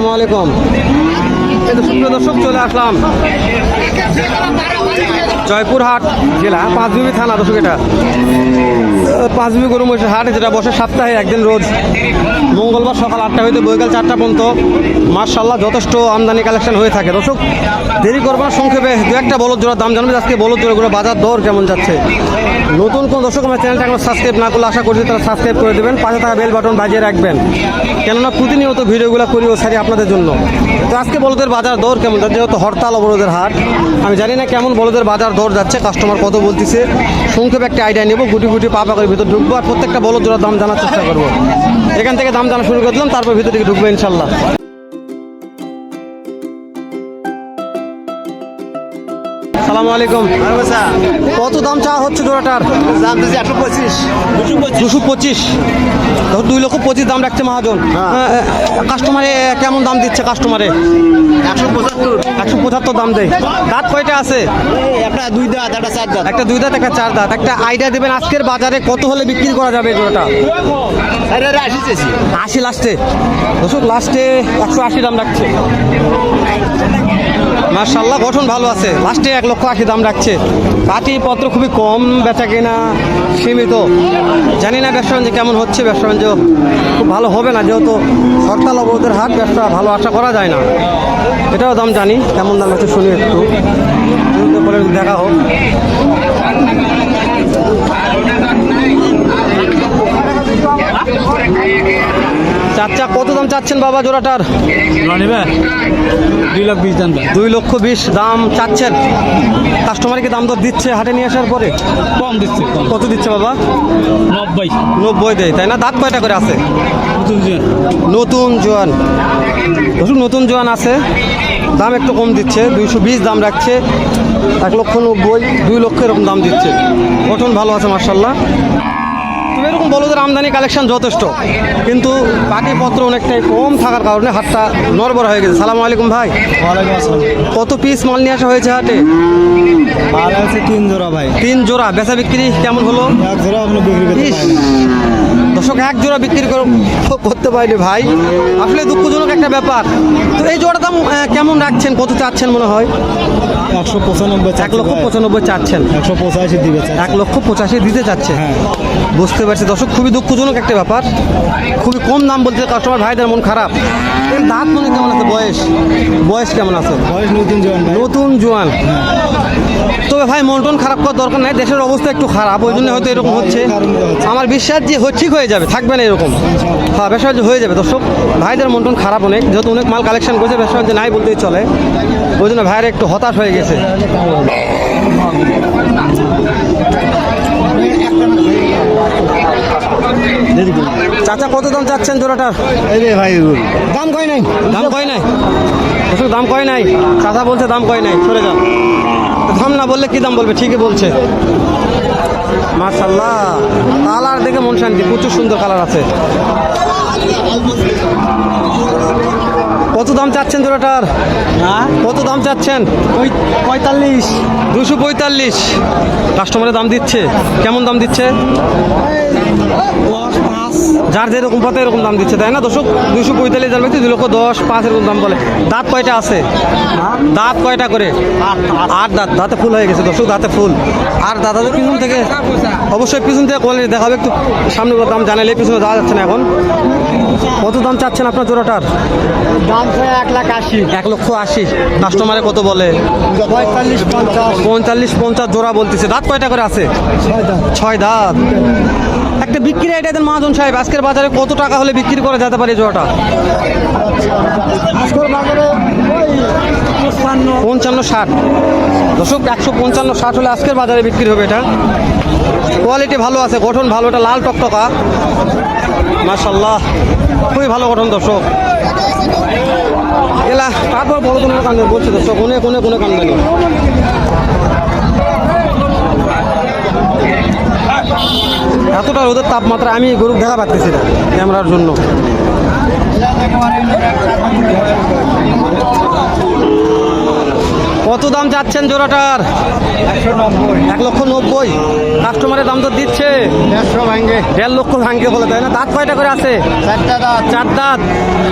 আসসালামু আলাইকুম। দর্শক, চলে আসলাম। জয়পুরহাট জেলা, পাঁচবিবি থানা দর্শক এটা। পাঁচবিবি গরু মহিষের হাট যেটা বসে সপ্তাহে একদিন রোজ। মঙ্গলবার সকাল আটটা হইতে বৈকাল চারটা পর্যন্ত। মার্শাল্লাহ যথেষ্ট আমদানি কালেকশন হয়ে থাকে। দর্শক, দেরি করব না সংক্ষেপে দু একটা বলদ জোড়ার দাম জানবে আজকে বলদ জোড়াগুলো বাজার দর কেমন যাচ্ছে। নতুন কোন দর্শক আমার চ্যানেলটা এখন সাবস্ক্রাইব না করলে আশা করছি তারা সাবস্ক্রাইব করে দেবেন। পাশে থাকা বেল বাটন বাজিয়ে রাখবেন। কেননা প্রতিনিয়ত ভিডিওগুলো করি ও সারি আপনাদের জন্য। তো আজকে বলদের বাজার দর কেমন? যেহেতু হরতাল, অবরোধের হাট আমি জানি না কেমন বলদের বাজার দর যাচ্ছে কাস্টমার কত বলতেছে। সংক্ষেপে একটা আইডিয়া নেব, গুটি গুটি পাপা করে ভিতর ঢুকবো আর প্রত্যেকটা বলদ জোড়ার দাম জানার চেষ্টা করব। এখান থেকে দাম জানা শুরু করে দিলাম, তারপর ভিতরে ঢুকবো ইনশাল্লাহ। সালামু আলাইকুম। কত দাম চাওয়া হচ্ছে জোড়াটার? দাম দিচ্ছি একশো পঁচিশ। দুশো পঁচিশ। ধর দুই লক্ষ পঁচিশ দাম রাখছে মহাজন। কাস্টমারে কেমন দাম দিচ্ছে কাস্টমারে একশো পঁচাত্তর। একশো পঁচাত্তর দাম দেয়। দাঁত কয়টা আছে? একটা দুই দাঁত একটা চার দাঁত। একটা দুই দাঁত একটা চার দাঁত। একটা আইডিয়া দেবেন আজকের বাজারে কত হলে বিক্রি করা যাবে জোড়াটা? আশি লাস্টে দর্শক লাস্টে একশো আশি দাম রাখছে। মার্শাল্লাহ গঠন ভালো আছে। লাস্টে এক লক্ষ আশি দাম রাখছে। কাটি পত্র খুবই কম বেচা কিনা, সীমিত। জানি না ব্যবসা বাণিজ্য কেমন হচ্ছে ব্যবসা বাণিজ্য খুব ভালো হবে না, যেহেতু হরতাল, অবরোধের হাট, ব্যবসা ভালো আশা করা যায় না। এটাও দাম জানি, কেমন দাম হচ্ছে শুনি একটু। দেখা হোক চাচা কত দাম চাচ্ছেন বাবা জোড়াটার? দুই লাখ বিশ দাম দুই লক্ষ বিশ দাম চাচ্ছেন। কাস্টমারকে দাম দর দিচ্ছে হাটে নিয়ে আসার পরে? কম দিচ্ছে কত দিচ্ছে বাবা? নব্বই। নব্বই দেয় তাই না? দাঁত কয়টা করে আছে? নতুন নতুন জোয়ান। দর্শক নতুন জোয়ান আছে। দাম একটু কম দিচ্ছে দুইশো বিশ দাম রাখছে। এক লক্ষ নব্বই দুই লক্ষ এরকম দাম দিচ্ছে। গঠন ভালো আছে মার্শাল্লাহ তবে এরকম বলো যে আমদানি কালেকশন যথেষ্ট কিন্তু বাকি পত্র অনেকটাই কম থাকার কারণে হাটটা নরবর হয়ে গেছে। সালাম আলাইকুম ভাই। কত পিস মাল নিয়ে আসা হয়েছে হাটে? মাল আছে তিন জোড়া ভাই। তিন জোড়া। বেচা বিক্রি কেমন হলো? এক জোড়া বিক্রি দর্শক এক জোড়া বিক্রি কর- করতে পারিনি ভাই। আসলে দুঃখজনক একটা ব্যাপার। তো এই জোড়া দাম কেমন রাখছেন? কত চাচ্ছেন মনে হয়? একশো পঁচানব্বই এক লক্ষ পঁচানব্বই চাচ্ছেন। একশো পঁচাশি দিবে এক লক্ষ পঁচাশি দিতে চাচ্ছে। হ্যাঁ। বুঝতে পারছি। দর্শক খুবই দুঃখজনক একটা ব্যাপার। খুবই কম দাম বলতে কাস্টমার ভাইদের মন খারাপ। দাঁত মনে কেমন আছে? বয়স? বয়স কেমন আছে? বয়স নতুন জোয়ান নতুন জোয়ান। তবে ভাই, মন টন খারাপ করার দরকার নাই, দেশের অবস্থা একটু খারাপ, ওই জন্য হয়তো এরকম হচ্ছে। আমার বিশ্বাস যে ঠিক হয়ে যাবে, থাকবে না এরকম। হ্যাঁ ব্যবসা হয়ে যাবে, দর্শক। ভাইদের মন টন খারাপ অনেক, যেহেতু অনেক মাল কালেকশন করেছে ব্যবসা যে নাই বলতেই চলে। ওই জন্য ভাইয়ের একটু হতাশ হয়ে গেছে। চাচা কত দাম চাচ্ছেন জোড়াটার ভাই দাম কয় নাই? দাম কয় নাই? দর্শক দাম কয় নাই? চাচা বলছে দাম কয় নাই সরে যান দাম না বললে কি দাম বলবে? ঠিকই বলছে। মার্শাল্লাহ কালার দেখে মন শান্তি প্রচুর সুন্দর কালার আছে। কত দাম চাচ্ছেন জোড়াটার? হ্যাঁ? কত দাম চাচ্ছেন? পঁয়তাল্লিশ। দুশো পঁয়তাল্লিশ। কাস্টমারের দাম দিচ্ছে। কেমন দাম দিচ্ছে? যার যেরকম পাতে এরকম দাম দিচ্ছে তাই না দর্শক? দুশো পঁয়তাল্লিশ দাম দুই লক্ষ দশ পাঁচ এরকম দাম বলে। দাঁত কয়টা আছে? দাঁত কয়টা করে? আট দাঁত। দাঁতে ফুল হয়ে গেছে দর্শক দাঁতে ফুল। আর দাদাদের পিছন থেকে অবশ্যই পিছন থেকে কোয়ালিটি দেখাবে একটু সামনে দাম জানালে পিছনে যাওয়া যাচ্ছে না এখন। কত দাম চাচ্ছেন আপনার জোড়াটার? দাম এক লাখ আশি। এক লক্ষ আশি। কাস্টমারে কত বলে? পঁয়তাল্লিশ পঞ্চাশ। পঞ্চাশ জোড়া বলতেছে। দাঁত কয়টা করে আছে? ছয় দাঁত। একটা বিক্রি আইডিয়া দেন মহাজন সাহেব আজকের বাজারে কত টাকা হলে বিক্রি করা যেতে পারে পঁচপান্ন পঞ্চান্ন। ষাট। দশক একশো পঞ্চান্ন ষাট হলে আজকের বাজারে বিক্রি হবে এটা। কোয়ালিটি ভালো আছে গঠন ভালো এটা লাল টকটকা। মার্শাল্লাহ খুবই ভালো গঠন দর্শক। এলা তারপর বড় কোনো কান্দে বলছে দর্শক অনেক অনেক অনেক আমদানি এতটা রোদের তাপমাত্রা আমি গরু দেখা পাচ্ছি না ক্যামেরার জন্য। কত দাম চাচ্ছেন জোড়াটার? এক লক্ষ নব্বই। কাস্টমারের দাম তো দিচ্ছে। দেড়শো ভাঙ্গে। দেড় লক্ষ ভাঙ্গে বলে তাই না? দাঁত কয়টা করে আছে? চার দাঁত।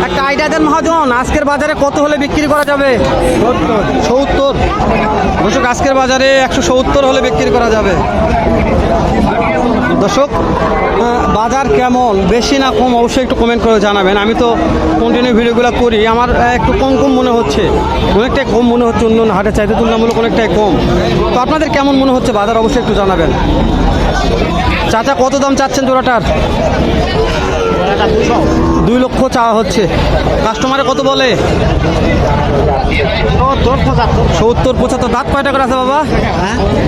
একটা আইডিয়া দেন মহাজন আজকের বাজারে কত হলে বিক্রি করা যাবে? সত্তর। সত্তর। দর্শক আজকের বাজারে একশো সত্তর হলে বিক্রি করা যাবে। দর্শক বাজার কেমন? বেশি না কম? অবশ্যই একটু কমেন্ট করে জানাবেন। আমি তো কন্টিনিউ ভিডিওগুলো করি। আমার একটু কম কম মনে হচ্ছে। অনেকটাই কম মনে হচ্ছে অন্য হাটের চাইতে তুলনামূলক অনেকটাই কম। তো আপনাদের কেমন মনে হচ্ছে বাজার? অবশ্যই একটু জানাবেন। চাচা কত দাম চাচ্ছেন জোড়াটার? দুই লক্ষ চাওয়া হচ্ছে। কাস্টমারে কত বলে? সত্তর পঁচাত্তর দাঁত কয়টা করে আছে বাবা?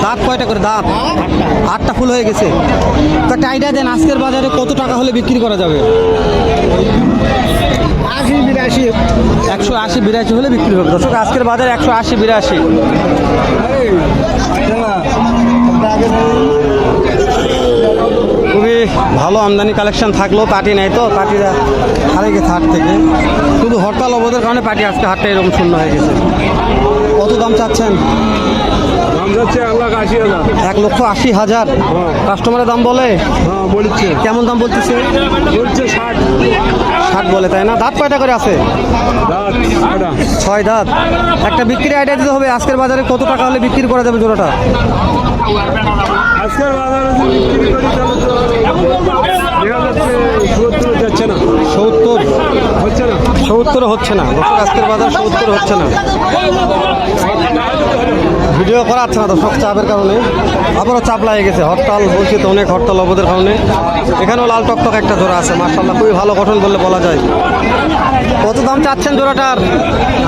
দাঁত কয়টা করে? দাঁত। আটটা ফুল হয়ে গেছে। তো একটা আইডিয়া দেন আজকের বাজারে কত টাকা হলে বিক্রি করা যাবে? আশি বিরাশি। একশো আশি বিরাশি হলে বিক্রি হবে। দর্শক আজকের বাজারে একশো আশি বিরাশি। খুবই ভালো আমদানি কালেকশন থাকল পার্টি নেই তো পার্টিরা হারিয়ে গেছে হাট থেকে। শুধু হরতাল অবদের কারণে পার্টি আজকে হাটটা এরকম শূন্য হয়ে গেছে। কত দাম চাচ্ছেন? এক লক্ষ আশি হাজার। কাস্টমারের দাম বলে? হ্যাঁ বলছে। কেমন দাম বলতেছে? ষাট। বলে তাই না? দাঁত কয়টা করে আছে? দাঁত ছয় দাঁত। একটা বিক্রি আইডিয়া দিতে হবে আজকের বাজারে কত টাকা হলে বিক্রি করা যাবে জোড়াটা আজকের বাজারে যদি বিক্রি করি তাহলে তো দেখা যাচ্ছে সত্তর যাচ্ছে না সত্তর হচ্ছে না সত্তর হচ্ছে না। আজকের বাজার সত্তর হচ্ছে না। ভিডিও করা যাচ্ছে না দর্শক চাপের কারণে? আবারও চাপ লাগে গেছে। হরতাল বলছি তো অনেক হরতাল অবদের কারণে। এখানেও লাল টকটক একটা জোড়া আছে মার্শাল্লাহ খুবই ভালো গঠন বললে বলা যায়। কত দাম চাচ্ছেন জোড়াটার?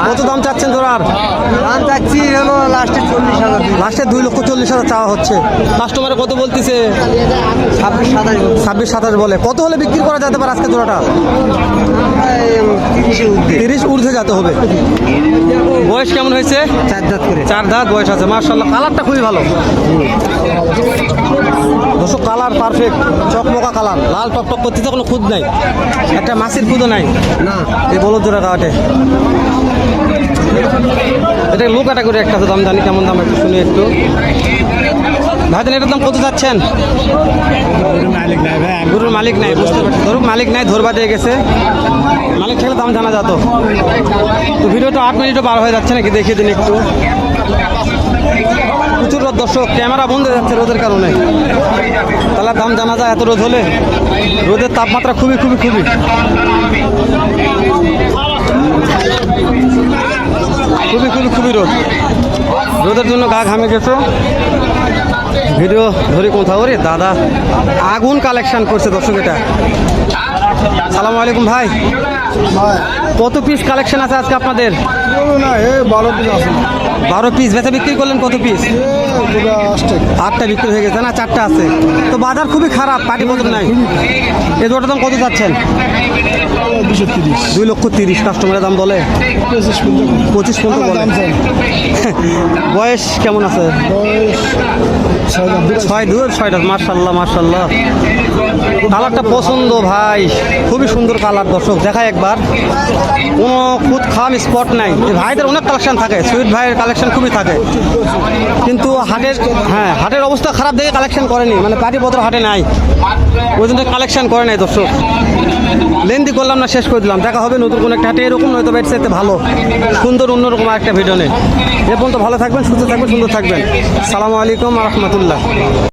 কত দাম চাচ্ছেন জোড়ার? দাম চাচ্ছি হলো লাস্টে চল্লিশ হাজার লাস্টে দুই লক্ষ চল্লিশ হাজার চাওয়া হচ্ছে। কাস্টমারে কত বলতেছে? ছাব্বিশ সাতাশ ছাব্বিশ সাতাশ বলে। কত হলে বিক্রি করা যেতে পারে আজকে জোড়াটা? তিরিশ ঊর্ধ্বে যেতে হবে। বয়স কেমন হয়েছে? চার দাঁত করে। চার দাঁত বয়স আছে। মার্শাল্লাহ কালারটা খুবই ভালো। দর্শক কালার পারফেক্ট চকমকা কালার লাল টকটক করতে তো কোনো খুদ নাই। একটা মাছের খুদও নাই। না। এই বলদ জোড়া কাটে এটা লো ক্যাটাগরি একটা আছে দাম জানি কেমন দাম একটু শুনি একটু। ভাইজান এটার দাম কত যাচ্ছেন? গরুর মালিক নাই বুঝতে পারছি। ধরুক মালিক নাই ধরবা দিয়ে গেছে। মালিক থাকলে দাম জানা যেত। তো ভিডিওটা আট মিনিটও পার হয়ে যাচ্ছে নাকি দেখিয়ে দিন একটু। প্রচুর রোদ দর্শক ক্যামেরা বন্ধ হয়ে যাচ্ছে রোদের কারণে। তাহলে দাম জানা যায় এত রোদ হলে? রোদের তাপমাত্রা খুবই খুবই খুবই। খুবই খুবই খুবই রোদ। রোদের জন্য গা ঘামে গেছে? ভিডিও ধরে কোথাও রে? দাদা আগুন কালেকশন করছে দর্শক এটা। সালাম আলাইকুম ভাই। কত পিস কালেকশন আছে আজকে আপনাদের? না এ বারো দিন আছে। বারো পিস বেচা বিক্রি করলেন কত পিস আটটা বিক্রি হয়ে গেছে না, চারটা আছে। তো বাজার খুবই খারাপ পাটি পত্র নাই। এই জোটার দাম কত তিরিশ দুই লক্ষ তিরিশ কাস্টমারের দাম বলে। পঁচিশ পর্যন্ত বয়স কেমন আছে? ছয় দূর ছয়টা মার্শাল্লাহ মার্শাল্লাহ কালারটা পছন্দ, ভাই। খুবই সুন্দর কালার, দর্শক দেখায় একবার। কোনো খুদ খাম স্পট নাই ভাইদের অনেক কালেকশন থাকে, সুইট ভাইয়ের কালেকশন খুবই থাকে। কিন্তু হাটের হ্যাঁ হাটের অবস্থা খারাপ দেখে কালেকশন করেনি। মানে পাটিপত্র হাটে নাই। ওই জন্য কালেকশন করে নাই দর্শক। লেন্দি করলাম না, শেষ করে দিলাম। দেখা হবে নতুন কোনো একটা হাটে। এরকম নয়তো বেড চাইতে ভালো। সুন্দর অন্যরকম একটা ভিডিও নেই এ পর্যন্ত ভালো থাকবেন, সুস্থ থাকবেন, সুন্দর থাকবেন। সালামু আলাইকুম রহমতুল্লাহ।